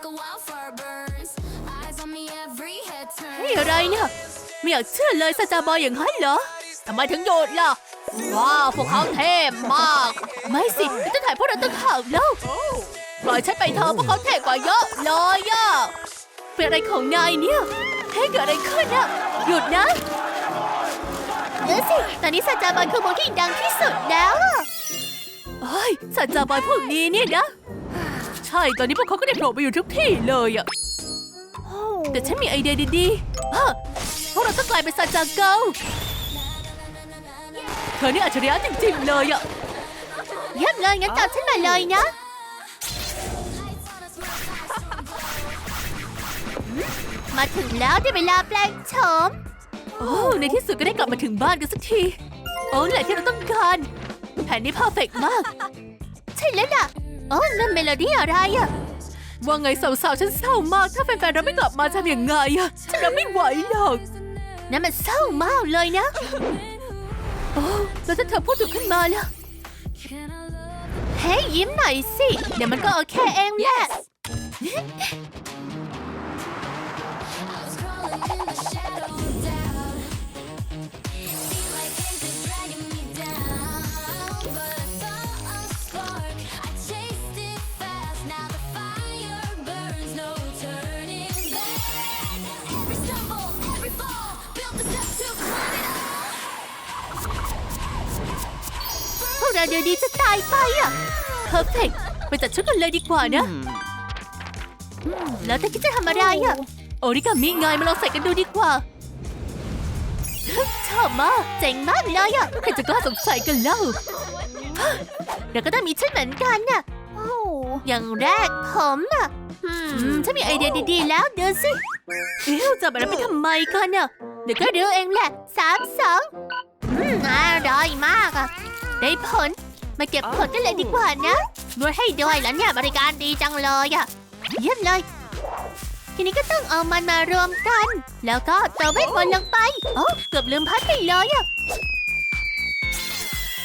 like a wildfire burns. Eyes on me, every head นี่ turns. อะไรเนี่ยไม่อยากเชื่อเลยซาจาบอยอย่างนั้นเหรอทำไมถึงหยุดล่ะ ว้าวพวกเขาเท่มาก ไม่สิจะถ่ายพวกเราตั้งข่าวแล้วปล่อยฉันไปเถอะพวกเขาเท่กว่าเยอะเลยอะเป็นอะไรของนายเนี่ยเฮ้เกิดอะไรขึ้นอะหยุดนะเออสิ ตอนนี้ซาจาบอยคือวงที่ดังที่สุดแล้วอะเฮ้ยซาจาบอยพวกนี้เนี่ยนะ ใช่ ตอนนี้พวกเขาก็ได้โผล่ไปอยู่ทุกที่เลยอะแต่ฉันมีไอเดียดีๆฮะพวกเราต้องกลายเป็นซาจาเกาเธอนี่อัจฉริยะจริงๆเลยอะเยี่ยมเลยงั้นตามฉันมาเลยนะ มาถึงแล้วได้เวลาแปลงโฉมโอ้ในที่สุดก็ได้กลับมาถึงบ้านกันสักที โอ้นี่แหละที่เราต้องการ แผนนี้เพอร์เฟกมาก ใช่แล้วล่ะ โอ้นั่นเมโลดี้อะไรอะว่าไงสาวๆ ฉันเศร้ามาก ถ้าแฟนๆเราไม่กลับมาจะทำยังไงอะฉันรับไม่ไหวหรอกนั่นมันเศร้ามากเลยนะ โอ้แล้วถ้าเธอพูดถูกขึ้นมาล่ะ Can I love เฮ้ยยิ้มหน่อยสิ เดี๋ยวมันก็โอเคเองแหละ วกเราเดี๋ยวดีจะตายไปอะเพอร์เฟกไปจัดชุดกันเลยดีกว่านะอืมแล้วเธอคิดจะทำอะไรอะโอริกามิไงมาลองใส่กันดูดีกว่า ชอบมากเจ๋งมากเลยอะใครจะกล้าสงสัยกันเล่าเราก็ต้องมีชุดเหมือนกันน่ะอย่างแรกผมอะอืมฉันมีไอเดียดีๆ แล้วเดี๋ยวสิเอ้วจับอะไรไปทำไมกันน่ะเดี๋ยวก็รู้เองแหละสามสอง ได้ผล มาเก็บผลกันเลยดีกว่านะนวดให้ด้วยแล้วเนี่ยบริการดีจังเลยอะเยี่ยมเลย ทีนี้ก็ต้องเอามันมารวมกัน แล้วก็เติมเวทมนต์ลงไป โอ้เกือบลืมพัดไปเลยอะ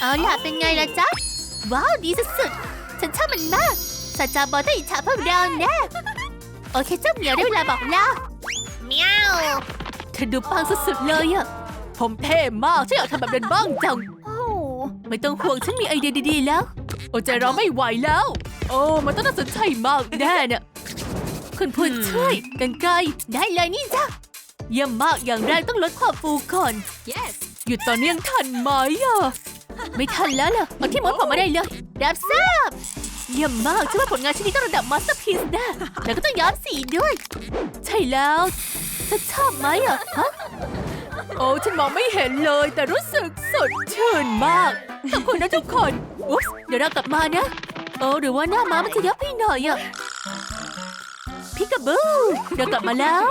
เอาล่ะเป็นไงล่ะจ๊ะ ว้าวดีสุดๆฉันชอบมันมากสัจจาบอต้องอิจฉาพวกเราแน่โอเคเจ้าเหมียวได้เวลาบอกลาเมียวเธอดูปังสุดๆเลยอะผมเท่มากฉันอยากทำแบบนั้นบ้างจัง ไม่ต้องห่วงฉันมีไอเดียดีๆแล้ว โอ้ใจเราไม่ไหวแล้ว โอ้มันต้องน่าสนใจมากแน่เนี่ยคุณผู้ช่วยกันไกลได้เลยนี่จ้ะเยี่ยมมากอย่างแรกต้องลดความฟูก่อน Yes. หยุดตอนนี้ยังทันไหมอะไม่ทันแล้วเหรอเอาที่มดผมมาได้เลยรับทราบเยี่ยมมากฉันว่าผลงานชิ้นนี้ต้องระดับมาสเตอร์พีซแน่แล้วก็ต้องย้อมสีด้วย ใช่แล้วฉันชอบไหมอะฮะโอ้ฉันมองไม่เห็นเลยแต่รู้สึกสดชื่นมาก ขอบคุณนะทุกคนอุ๊บเดี๋ยวเรากลับมานะโอ้หรือว่าหน้าม้ามันจะยับพี่หน่อยอะพิกาบูเรากลับมาแล้ว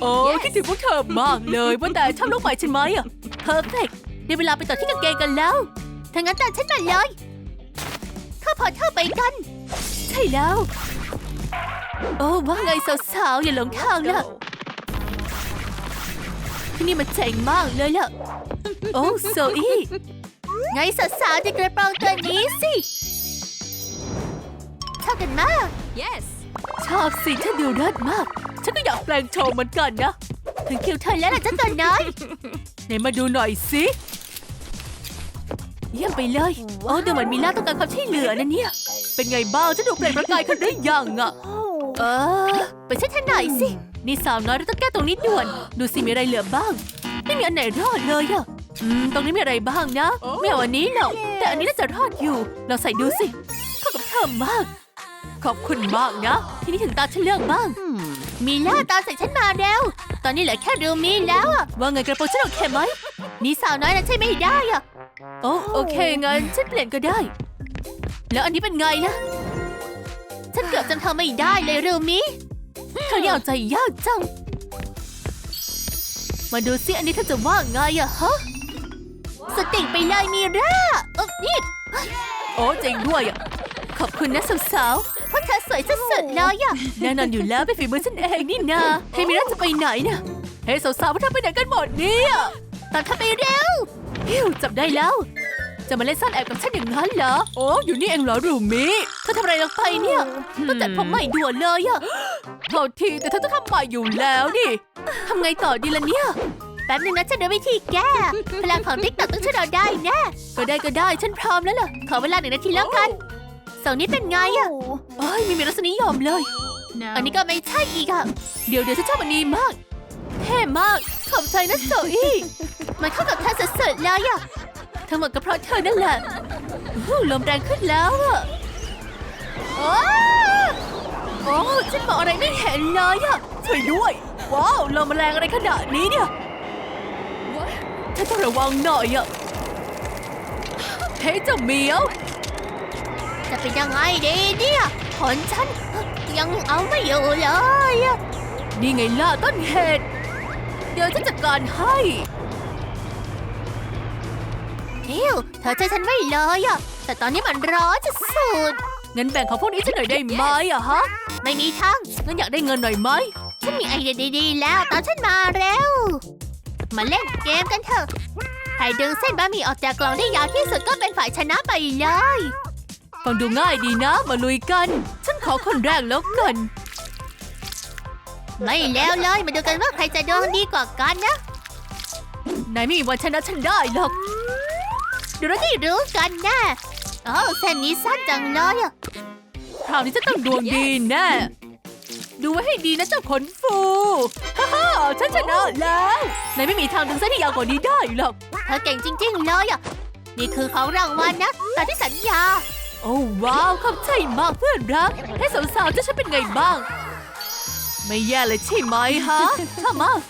โอ้คิดถึงพวกเธอมากเลยว่าแต่ชอบลูกใหม่ฉันไหมอะเพอร์เฟกได้เวลาไปต่อที่กางเกงกันแล้วถ้างั้นตามฉันมาเลยเข้าพอเธอไปกัน ใช่แล้ว โอ้ว่าไงสาวๆอย่าหลงทางนะที่นี่มันเจ๋งมากเลยล่ะ โอ้โซอี้ ไงสาวๆจะกระเป๋าตัวนี้สิชอบกันมาก Yes. ชอบสิเธอดูเลิศมาก ฉันก็อยากแปลงโชว์เหมือนกันนะ ถึงคิวเธอแล้วล่ะเจ้าตัวน้อยไหนมาดูหน่อยสิเยี่ยมไปเลยโอ้ดูเหมือนมีล่าต้องการความช่วยเหลือนะเนี่ย เป็นไงบ้างจะดูเปล่งประกายขึ้นหรือยังอะเออ ไปช่วยฉันหน่อยสิ นี่สาวน้อยเราต้องแก้ตรงนี้ด่วน ดูสิมีอะไรเหลือบ้าง ไม่มีอันไหนรอดเลยอะอืม ตรงนี้มีอะไรบ้างนะ ไม่เอาอันนี้หรอกแต่อันนี้น่าจะรอดอยู่ เราใส่ดูสิ เข้ากับเธอมาก ขอบคุณมากนะ ทีนี้ถึงตาฉันเลือกบ้าง มีล่าตามใส่ฉันมาแล้ว ตอนนี้เหลือแค่รูมีแล้วอะว่าไงกระโปรงฉันโอเคไหมนี่สาวน้อยนะใช่ไม่ได้อะโอ้โอเคงั้นฉันเปลี่ยนก็ได้ แล้วอันนี้เป็นไงนะฉันเกือบจำเธอไม่ได้เลยรูมีเธอนี่เอาใจยากจัง มาดูสิอันนี้เธอจะว่าไงอะฮะ สติงไปเลยมีร่าเออนี่โอ้จริงด้วยอะขอบคุณนะสาวๆเพราะเธอสวยสุดๆเลยอะแน่นอนอยู่แล้วเป็นฝีมือฉันเองนี่นาเฮมิร่าจะไปไหนนะเฮ้ยสาวๆพวกเธอไปไหนกันหมดเนี่ยตามเธอไปเร็วฮิวจับได้แล้ว จะมาเล่นซ่อนแอบกับฉันอย่างนั้นเหรอโอ้อยู่นี่เองเหรอรูมิเธอทำอะไรลงไปเนี่ยต้องจัดผมใหม่ด่วนเลยอะโทษทีแต่เธอต้องทำใหม่อยู่แล้วดิทำไงต่อดีล่ะเนี่ยแป๊บนึงนะฉันรู้วิธีแก้ พลังของติ๊กต็อกต้องช่วยเราได้แน่ ก็ได้ก็ได้ฉันพร้อมแล้วล่ะ ขอเวลาหนึ่งนาทีแล้วกันสองนี้เป็นไงอะเอ้ยไมีมีรสนิยมเลย อันนี้ก็ไม่ใช่อีกอะเดี๋ยวเดี๋ยวฉันชอบอันนี้มาก เท่มาก ขอบใจนะโซอี้มันเข้ากับเธอสุดๆเลยอะทั้งหมดก็เพราะเธอนั่นแหละอู้ลมแรงขึ้นแล้วอะโอ้โอ้ฉันมองอะไรไม่เห็นเลยอะช่วยด้วย ว้าวลมแรงอะไรขนาดนี้เนี่ย ฉันต้องระวังหน่อยอะเฮ้ยเจ้าเหมียว จะเป็นยังไงดีเนี่ยผลฉันยังเอาไม่อยู่เลยอะนี่ไงล่ะต้นเหตุ เดี๋ยวฉันจัดการให้ทิวเธอใจฉันไม่เลยอะแต่ตอนนี้มันร้อนจะสุดงั้นแบ่งของพวกนี้ฉันหน่อยได้ไหมอะฮะ ไม่มีทางงั้นอยากได้เงินหน่อยไหม ฉันมีไอเดียดีๆ แล้วตามฉันมาเร็ว มาเล่นเกมกันเถอะ ใครดึงเส้นบะหมี่ออกจากกล่องได้ยาวที่สุดก็เป็นฝ่ายชนะไปเลย ฟังดูง่ายดีนะ มาลุยกัน ฉันขอคนแรกแล้วกัน ไม่แล้วเลย มาดูกันว่าใครจะดวงดีกว่ากันนะ นายไม่มีวันชนะฉันได้หรอกเดี๋ยวเราได้รู้กันแน่โอ้เส้นนี้สั้นจังเลยอะคราวนี้จะต้องดวงดีแน่ ดูไว้ให้ดีนะเจ้าขนฟูฮ่าฮ่าฉันชนะแล้วนายไม่มีทางดึงเส้นที่ยาวกว่านี้ได้หรอก เธอเก่งจริง ๆ เลยอะ นี่คือของรางวัลนะตามที่สัญญา โอ้ว้าวขอบใจมากเพื่อนรัก ให้สาวๆจะฉันเป็นไงบ้าง ไม่แย่เลยใช่ไหมฮะชอบมาก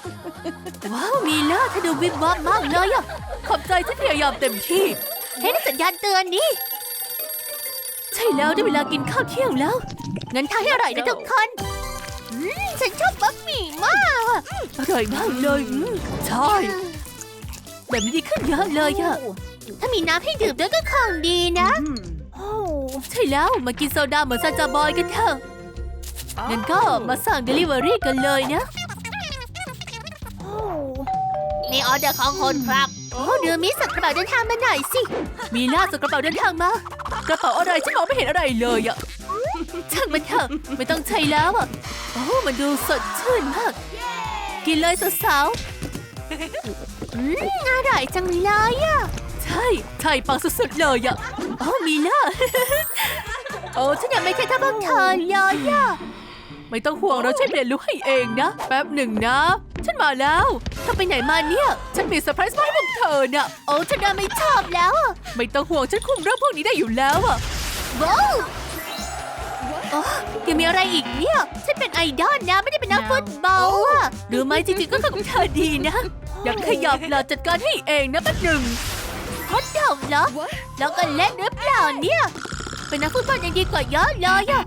ว้าวมีล่าเธอดูวิบวับมากเลยอะ ขอบใจที่พยายามเต็มที่ เฮ้ยนี่สัญญาณเตือนนี่ ใช่แล้วได้เวลากินข้าวเที่ยงแล้ว งั้นทานให้อร่อยนะทุกคนอืม ฉันชอบบะหมี่มากอะอร่อยมากเลยอืมใช่แบบนี้ดีขึ้นเยอะเลยอะถ้ามีน้ำให้ดื่มด้วยก็คงดีนะใช่แล้วมากินโซดาเหมือนซาจาบอยกันเถอะงั้นก็มาสั่งเดลิเวอรี่กันเลยนะ นี่ออเดอร์ของคนครับ โอ้เดือมิส่งกระเป๋าเดินทางมาหน่อยสิ มีล่าส่งกระเป๋าเดินทางมา กระเป๋าอะไรฉันมองไม่เห็นอะไรเลยอะ ช่างมันเถอะไม่ต้องใช้แล้วอะโอ้มันดูสดชื่นมาก กินเลยสาวๆอืมอร่อยจังเลยอะใช่ ใช่ปังสุดๆเลยอะโอ้มีล่าโอ้ฉันยังไม่เคยทำพวกเธอเลยอะไม่ต้องห่วงเราช่วยเปลี่ยนลุคให้เองนะ แป๊บหนึ่งนะ ฉันมาแล้วเธอไปไหนมาเนี่ย ฉันมีเซอร์ไพรส์มาให้พวกเธอน่ะโอ้ฉันน่ะไม่ชอบแล้วอะไม่ต้องห่วงฉันคุมเรื่องพวกนี้ได้อยู่แล้วอะว้าว โอ้ยังมีอะไรอีกเนี่ย ฉันเป็นไอดอลนะ ไม่ได้เป็นนักฟุตบอลอะหรือไม่จริงๆก็เข้ากับเธอดีนะ อยากขยับเหรอจัดการให้เองนะแป๊บหนึ่งฮอตดอกเหรอ แล้วก็เล่นหรือเปล่าเนี่ย เป็นนักฟุตบอลยังดีกว่าเยอะเลยอะ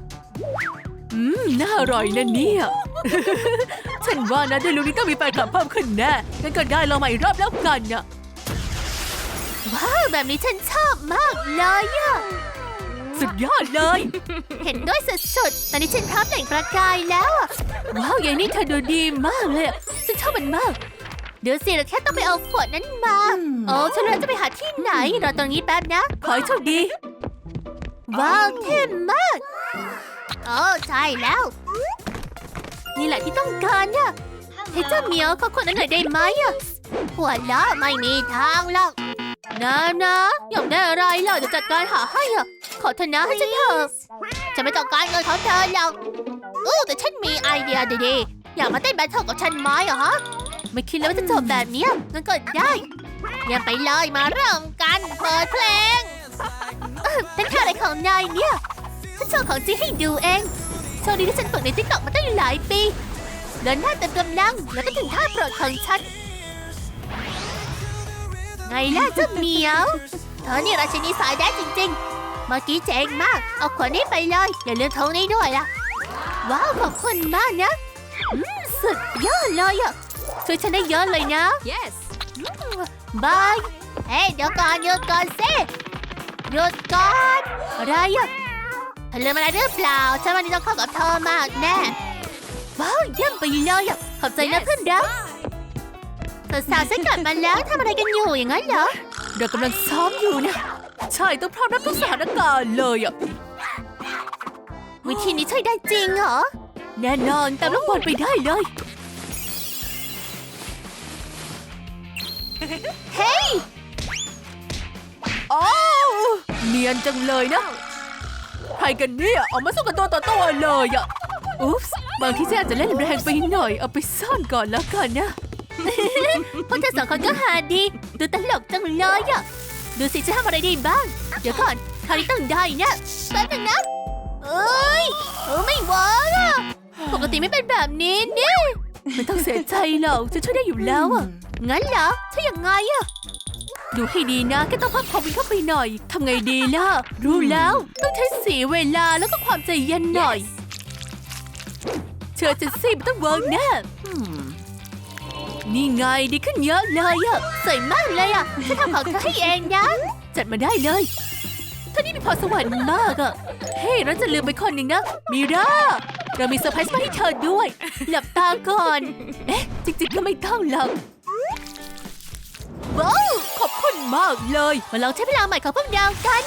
อืม น่าอร่อยนะเนี่ย ฉันว่านะด้วยลุคนี้ต้องมีแฟนคลับเพิ่มขึ้นแน่งั้นก็ได้ลองใหม่อีกรอบแล้วกันนะว้าวแบบนี้ฉันชอบมากเลยอะ สุดยอดเลย เห็นด้วยสุดๆ ตอนนี้ฉันพร้อมแต่งประกายแล้วอะว้าวอย่างนี้เธอดูดีมากเลยอะฉันชอบมันมาก เดี๋ยวสิเราแค่ต้องไปเอาขวดนั้นมาโอ้ฉันรู้จะไปหาที่ไหนรอตรงนี้แป๊บนะ ขอให้โชคดี ว้าวเท่มากโอ้ใช่แล้ว นี่แหละที่ต้องการน่ะเฮ้ยเจ้าเหมียวขอคนนั้นหน่อยได้ไหมอะหัวละไม่มีทางหรอกนะนะอยากได้อะไรล่ะจะจัดการหาให้อะ ขอเถอนะให้ฉันเถอะจะไม่ต้องการเงินของเธอหรอกอู้แต่ฉันมีไอเดียดีๆ อยากมาเต้นแบทเทิลกับฉันไหมอะฮะ ไม่คิดเลยว่าจะจบแบบนี้งั้นก็ได้อย่าไปเลยมาเริ่มกันเปิดเพลงเอ้อเป็นท่าอะไรของนายเนี่ย ฉันโชว์ของจริงให้ดูเองโชว์นี้ที่ฉันฝึกในติ๊กต็อกมาตั้งหลายปีเดินหน้าเต็มกำลังแล้วก็ถึงท่าโปรดของฉัน ไงล่ะเจ้าเหมียว เธอนี่ราชินีสายแดนจริง ๆ เมื่อกี้เจ๋งมาก เอาขวดนี้ไปเลย อย่าลืมทงนี้ด้วยล่ะ ว้าว ขอบคุณมากนะอืมสุดยอดเลยอะช่วยฉันได้เยอะเลยนะ Yes. บาย เฮ้ยเดี๋ยวก่อนหยุดก่อนสิหยุดก่อนอะไรอะเธอลืมอะไรหรือเปล่า ฉันวันนี้ต้องเข้ากับเธอมากแน่ ว้าว เยี่ยมไปเลยอะขอบใจนะเพื่อนรักสาวๆฉันกลับมาแล้วทำอะไรกันอยู่อย่างนั้นเหรอเรากำลังซ้อมอยู่นะ ใช่ต้องพร้อมรับทุกสถานการณ์เลยอะ วิธีนี้ใช้ได้จริงเหรอ แน่นอนตามลูกบอลไปได้เลย เฮ้ย โอ้าวเนียนจังเลยนะ ใครกันเนี่ยออกมาสู้กันตัวต่อตัวเลยอะ อุ๊ปส์บางทีฉันอาจจะเล่นแรงไปหน่อย เอาไปซ่อนก่อนแล้วกันนะ พวกเธอสองคนก็หาดี ดูตลกจังเลยอะ ดูสิจะทำอะไรดีบ้าง เดี๋ยวก่อนคราวนี้ต้องได้นะแป๊บนึงนะ เอ้ยเออไม่เวิร์กอะปกติไม่เป็นแบบนี้นี่ไม่ต้องเสียใจหรอกจะช่วยได้อยู่แล้วอะ งั้นเหรอใช่ยังไงอะดูให้ดีนะแค่ต้องพิ่มความวินเข้าไปหน่อยทำไงดีล่ะ รู้แล้วต้องใช้สีเวลาแล้วก็ความใจเย็นหน่อย เชื่อฉันสิมันต้องเวิร์กแน่ นี่ไงดีขึ้นเยอะเลยอะสวยมากเลยอะฉันทำของเธอให้เองนะจัดมาได้เลยท่านี่มีพรสวรรค์มากอะเฮ้ยเราจะลืมไปคนหนึ่งนะมีราเรามีเซอร์ไพรส์มาให้เธอด้วย หลับตาก่อน เอ๊ะ จริงๆก็ไม่ต้องหลับว้าวขอบคุณมากเลย มาลองใช้พลังใหม่ของพวกเรากัน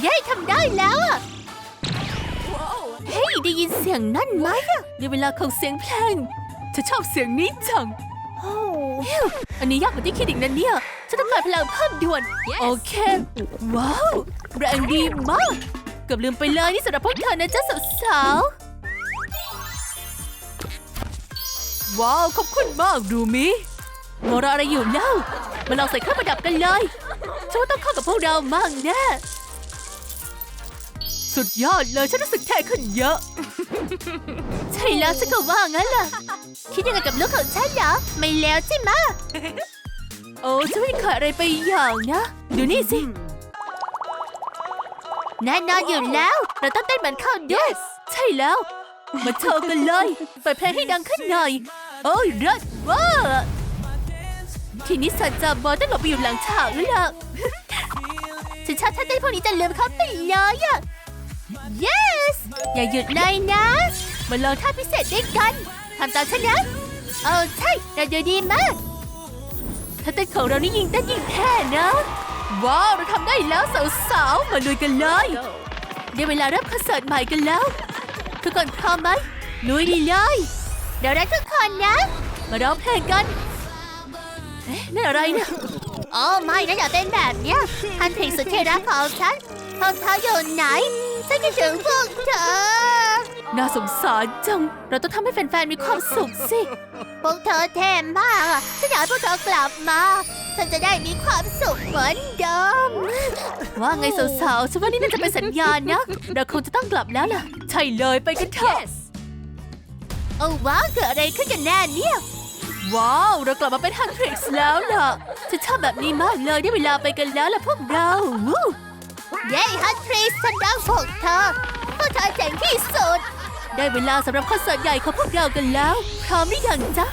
เย้ทำได้แล้วอะเฮ้ยได้ยินเสียงนั่นไหมอะในเวลาของเสียงเพลงฉันชอบเสียงนี้จังโอ้อันนี้ยากกว่าที่คิดอีกนะเนี่ยฉันต้องการพลังเพิ่มด่วน โอเค ว้าวแรงดีมาก เกือบลืมไปเลยนี่สำหรับพวกเธอนะจ๊ะสาวๆ ว้าว ขอบคุณมากดูมิโมรออะไรอยู่เล่ามาลองใส่เครื่องประดับกันเลยฉันว่าต้องเข้ากับพวกเรามากแน่สุดยอดเลยฉันรู้สึกแท่ขึ้นเยอะ ใช่แล้วฉันก็ว่างั้นล่ะ คิดยังไงกับลูกของฉันเหรอ ไม่แล้วใช่ไหมะโอ้ฉันไม่ขาดอะไรไปอย่างนะ ดูนี่สิแน่นอนอยู่แล้ว เราต้องเต้นเหมือนเขาด้วย ใช่แล้ว มาโชว์กันเลยเปิดเพลงให้ดังขึ้นหน่อย โอ้ยเลิศเว้าทีนี้สันจาบอยต้องหลบไปอยู่หลังฉากแล้วล่ะฉันชอบท่าเต้นพวกนี้จะลืมเขาไปเลยอะ yes อย่าหยุดเลยนะ มาลองท่าพิเศษด้วยกัน ทำตามฉันนะเออใช่ เราดูดีมากถ้าเต้นของเรานี่ยิงเต้นยิงแท้นะ ว้าว เราทำได้แล้วสาวๆ มาลุยกันเลยได้เวลาเริ่มคอนเสิร์ตใหม่กันแล้ว ทุกคนพร้อมไหมลุยดีเลยเดี๋ยวรักทุกคนนะ มาร้องเพลงกันเอ๊ะนั่นอะไรเนี่ยโอ้ไม่นะอย่าเป็นแบบเนี้ยท่านเพลงสุดที่รักของฉันพวกเธออยู่ไหนฉันคิดถึงพวกเธอ น่าสงสารจัง เราต้องทำให้แฟนๆ มีความสุขสิ พวกเธอเท่มากอะฉันอยากให้พวกเธอกลับมา ฉันจะได้มีความสุขเหมือนเดิม ว่าไงสาวๆ ฉันว่านี่น่าจะเป็นสัญญาณนะ เราคงจะต้องกลับแล้วล่ะ ใช่เลยไปกันเถอะ โอ้ว้าวเกิดอะไรขึ้นกันแน่เนี่ย ว้าว เรากลับมาเป็นฮันทริกซ์แล้วล่ะ ฉันชอบแบบนี้มากเลยได้เวลาไปกันแล้วล่ะพวกเราวู้เย้ฮันทรีฉันรักพวกเธอพวกเธอเจ๋งที่สุด ได้เวลาสำหรับคอนเสิร์ตใหญ่ของพวกเรากันแล้ว พร้อมหรือยังจ๊ะ